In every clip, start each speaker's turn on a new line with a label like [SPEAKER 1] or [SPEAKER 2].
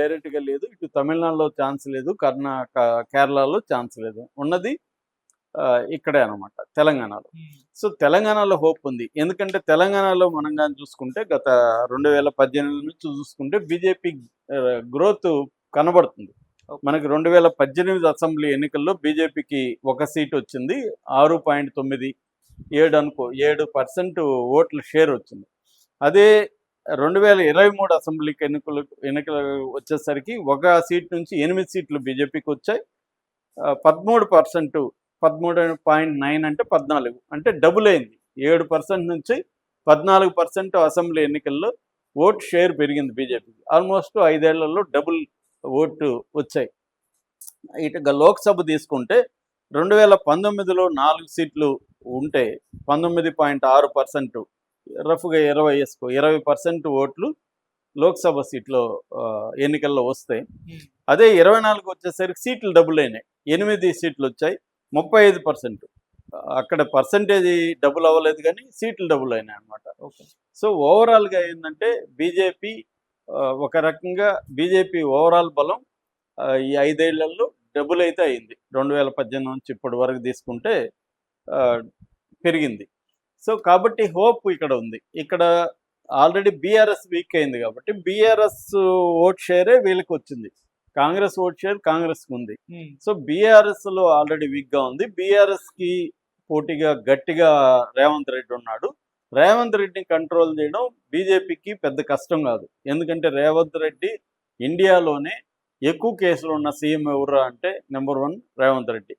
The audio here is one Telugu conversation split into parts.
[SPEAKER 1] డైరెక్ట్గా లేదు. ఇటు తమిళనాడులో ఛాన్స్ లేదు. కర్ణాటక కేరళలో ఛాన్స్ లేదు. ఉన్నది ఇక్కడే అనమాట తెలంగాణలో. సో తెలంగాణలో హోప్ ఉంది. ఎందుకంటే తెలంగాణలో మనం కానీ చూసుకుంటే గత రెండు వేల పద్దెనిమిది నుంచి చూసుకుంటే బీజేపీ గ్రోత్ కనబడుతుంది. మనకి రెండు వేల పద్దెనిమిది అసెంబ్లీ ఎన్నికల్లో బీజేపీకి ఒక సీట్ వచ్చింది. ఆరు పాయింట్ తొమ్మిది ఏడు అనుకో ఏడు పర్సెంట్ ఓట్ల షేర్ వచ్చింది. అదే రెండు వేల ఇరవై మూడు అసెంబ్లీకి ఎన్నికలు ఎన్నికలు వచ్చేసరికి ఒక సీట్ నుంచి ఎనిమిది సీట్లు బీజేపీకి వచ్చాయి. పదమూడు పర్సెంట్ పదమూడు పాయింట్ నైన్ అంటే పద్నాలుగు అంటే డబుల్ అయింది. ఏడు పర్సెంట్ నుంచి పద్నాలుగు పర్సెంట్ అసెంబ్లీ ఎన్నికల్లో ఓట్ షేర్ పెరిగింది బీజేపీకి. ఆల్మోస్ట్ ఐదేళ్ళలో డబుల్ ఓటు వచ్చాయి. ఇటు లోక్సభ తీసుకుంటే రెండు వేల పంతొమ్మిదిలో నాలుగు సీట్లు ఉంటే పంతొమ్మిది పాయింట్ ఆరు పర్సెంట్ రఫ్గా ఇరవై వేసుకో ఇరవై పర్సెంట్ ఓట్లు లోక్సభ సీట్లో ఎన్నికల్లో వస్తాయి. అదే ఇరవై నాలుగు వచ్చేసరికి సీట్లు డబుల్ అయినాయి. ఎనిమిది సీట్లు వచ్చాయి ముప్పై ఐదు పర్సెంట్. అక్కడ పర్సంటేజ్ డబుల్ అవ్వలేదు కానీ సీట్లు డబుల్ అయినాయి అనమాట
[SPEAKER 2] ఓకే.
[SPEAKER 1] సో ఓవరాల్గా ఏంటంటే బీజేపీ ఒక రకంగా బీజేపీ ఓవరాల్ బలం ఈ ఐదేళ్ళలో డబుల్ అయితే అయింది. రెండు వేల పద్దెనిమిది నుంచి ఇప్పటి వరకు తీసుకుంటే పెరిగింది. సో కాబట్టి హోప్ ఇక్కడ ఉంది. ఇక్కడ ఆల్రెడీ బీఆర్ఎస్ వీక్ అయింది కాబట్టి బీఆర్ఎస్ ఓట్ షేరే వీళ్ళకి వచ్చింది. కాంగ్రెస్ ఓట్ షేర్ కాంగ్రెస్కి ఉంది. సో బీఆర్ఎస్లో ఆల్రెడీ వీక్గా ఉంది. బీఆర్ఎస్కి పోటీగా గట్టిగా రేవంత్ రెడ్డి ఉన్నాడు. రేవంత్ రెడ్డిని కంట్రోల్ చేయడం బీజేపీకి పెద్ద కష్టం కాదు. ఎందుకంటే రేవంత్ రెడ్డి ఇండియాలోనే ఎక్కువ కేసులు ఉన్న సీఎం ఎవరు అంటే నెంబర్ వన్ రేవంత్ రెడ్డి.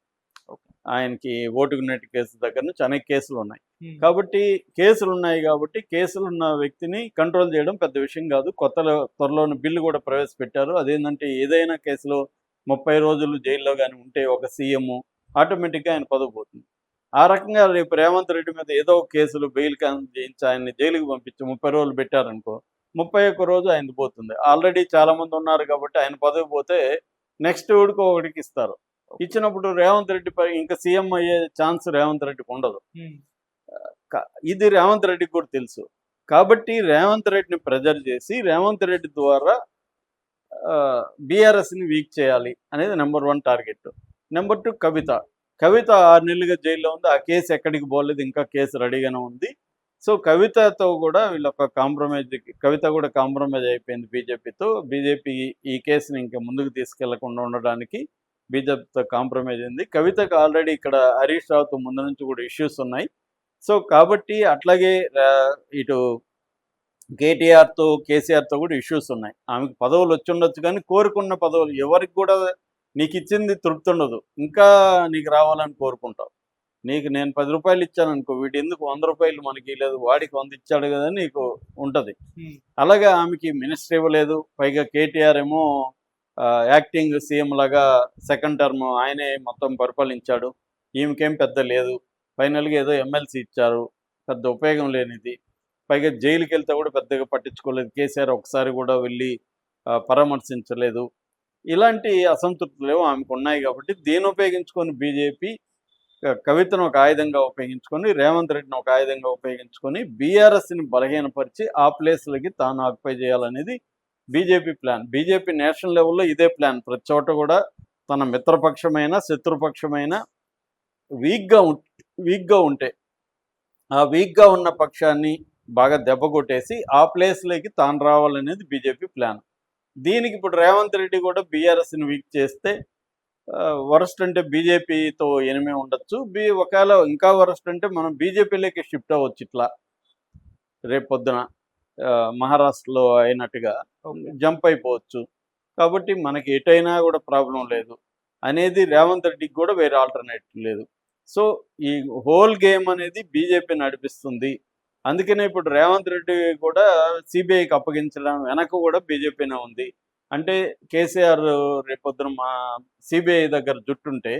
[SPEAKER 1] ఆయనకి ఓటుకు నెట్ కేసు దగ్గర నుంచి అనేక కేసులు ఉన్నాయి. కాబట్టి కేసులు ఉన్నాయి కాబట్టి కేసులు ఉన్న వ్యక్తిని కంట్రోల్ చేయడం పెద్ద విషయం కాదు. కొత్తలో త్వరలోని బిల్లు కూడా ప్రవేశపెట్టారు. అదేంటంటే ఏదైనా కేసులో ముప్పై రోజులు జైల్లో కానీ ఉంటే ఒక సీఎం ఆటోమేటిక్గా ఆయన పదవి పోతుంది. ఆ రకంగా రేపు రేవంత్ రెడ్డి మీద ఏదో ఒక కేసులు బెయిల్ చేయించి ఆయన్ని జైలుకి పంపించి ముప్పై రోజులు పెట్టారనుకో ముప్పై ఒక్క రోజు ఆయన పోతుంది. ఆల్రెడీ చాలా మంది ఉన్నారు కాబట్టి ఆయన పదవి పోతే నెక్స్ట్ ఊడికి ఒకటికి ఇస్తారు. ఇచ్చినప్పుడు రేవంత్ రెడ్డి ఇంకా సీఎం అయ్యే ఛాన్స్ రేవంత్ రెడ్డికి ఉండదు. ఇది రేవంత్ రెడ్డికి కూడా తెలుసు. కాబట్టి రేవంత్ రెడ్డిని ప్రెజర్ చేసి రేవంత్ రెడ్డి ద్వారా బీఆర్ఎస్ని వీక్ చేయాలి అనేది number one target. Number two Kavitha. Kavitha ఆరు నెలలుగా జైల్లో ఉంది. ఆ కేసు ఎక్కడికి పోలేదు. ఇంకా కేసు రెడీగానే ఉంది. సో కవితతో కూడా వీళ్ళ ఒక కాంప్రమైజ్ కవిత కూడా కాంప్రమైజ్ అయిపోయింది బీజేపీతో. బీజేపీ ఈ కేసుని ఇంకా ముందుకు తీసుకెళ్ళకుండా ఉండడానికి బీజేపీతో కాంప్రమైజ్ అయింది. కవితకు ఆల్రెడీ ఇక్కడ హరీష్ రావుతో ముందు నుంచి కూడా ఇష్యూస్ ఉన్నాయి. సో కాబట్టి అట్లాగే ఇటు కేటీఆర్తో కేసీఆర్తో కూడా ఇష్యూస్ ఉన్నాయి. ఆమెకు పదవులు వచ్చి ఉండొచ్చు కానీ కోరుకున్న పదవులు ఎవరికి కూడా నీకు ఇచ్చింది తృప్తి ఉండదు. ఇంకా నీకు రావాలని కోరుకుంటావు. నీకు నేను పది రూపాయలు ఇచ్చాను అనుకో వీడు ఎందుకు వంద రూపాయలు మనకి లేదు వాడికి వంద ఇచ్చాడు కదా నీకు ఉంటుంది. అలాగే ఆమెకి మినిస్టర్ ఇవ్వలేదు. పైగా కేటీఆర్ ఏమో యాక్టింగ్ సీఎం లాగా సెకండ్ టర్మ్ ఆయనే మొత్తం పరిపాలించాడు. ఈమెకేం పెద్ద లేదు. ఫైనల్గా ఏదో ఎమ్మెల్సీ ఇచ్చారు. పెద్ద ఉపయోగం లేనిది. పైగా జైలుకి వెళ్తే కూడా పెద్దగా పట్టించుకోలేదు. కేసీఆర్ ఒకసారి కూడా వెళ్ళి పరామర్శించలేదు. ఇలాంటి అసంతృప్తులు ఏమో ఆమెకు ఉన్నాయి కాబట్టి దీన్ని ఉపయోగించుకొని బీజేపీ కవితను ఒక ఆయుధంగా ఉపయోగించుకొని రేవంత్ రెడ్డిని ఒక ఆయుధంగా ఉపయోగించుకొని బీఆర్ఎస్ని బలహీనపరిచి ఆ ప్లేస్లకి తాను ఆక్యుపై చేయాలనేది బీజేపీ ప్లాన్. బీజేపీ నేషనల్ లెవెల్లో ఇదే ప్లాన్. ప్రతి చోట కూడా తన మిత్రపక్షమైన శత్రుపక్షమైన వీక్గా ఉం వీక్గా ఉంటే ఆ వీక్గా ఉన్న పక్షాన్ని బాగా దెబ్బ కొట్టేసి ఆ ప్లేస్లోకి తాను రావాలనేది బీజేపీ ప్లాన్. దీనికి ఇప్పుడు రేవంత్ రెడ్డి కూడా బీఆర్ఎస్ని వీక్ చేస్తే వరస్ట్ అంటే బీజేపీతో ఎనిమే ఉండొచ్చు. బీ ఒకవేళ ఇంకా వరస్ట్ అంటే మనం బీజేపీలోకి షిఫ్ట్ అవ్వచ్చు ఇట్లా. రేపు పొద్దున. మహారాష్ట్రలో అయినట్టుగా జంప్ అయిపోవచ్చు. కాబట్టి మనకి ఎటైనా కూడా ప్రాబ్లం లేదు. అనేది రేవంత్ రెడ్డికి కూడా వేరే ఆల్టర్నేటివ్ లేదు. సో ఈ హోల్ గేమ్ అనేది బీజేపీ నడిపిస్తుంది. అందుకనే ఇప్పుడు రేవంత్ రెడ్డి కూడా సిబిఐకి అప్పగించడం వెనక కూడా బీజేపీనే ఉంది. అంటే కేసీఆర్ రేపొద్దున మా సిబిఐ దగ్గర జుట్టుంటే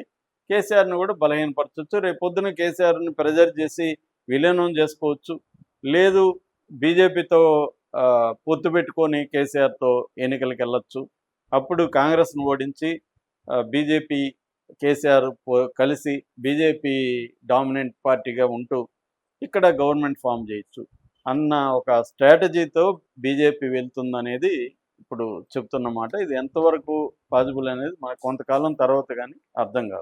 [SPEAKER 1] కేసీఆర్ని కూడా బలహీనపరచవచ్చు రేపొద్దున కేసీఆర్ని ప్రెజర్ చేసి విలీనం చేసుకోవచ్చు. లేదు బీజేపీతో పొత్తు పెట్టుకొని కేసీఆర్తో ఎన్నికలకు వెళ్ళొచ్చు అప్పుడు కాంగ్రెస్ను ఓడించి బీజేపీ కేసీఆర్ కలిసి బీజేపీ డామినెంట్ పార్టీగా ఉంటూ ఇక్కడ గవర్నమెంట్ ఫామ్ చేయొచ్చు అన్న ఒక స్ట్రాటజీతో బీజేపీ వెళ్తుందనేది ఇప్పుడు చెప్తున్నమాట ఇది ఎంతవరకు పాజిబుల్ అనేది మనకు కొంతకాలం తర్వాత కానీ అర్థం కాదు.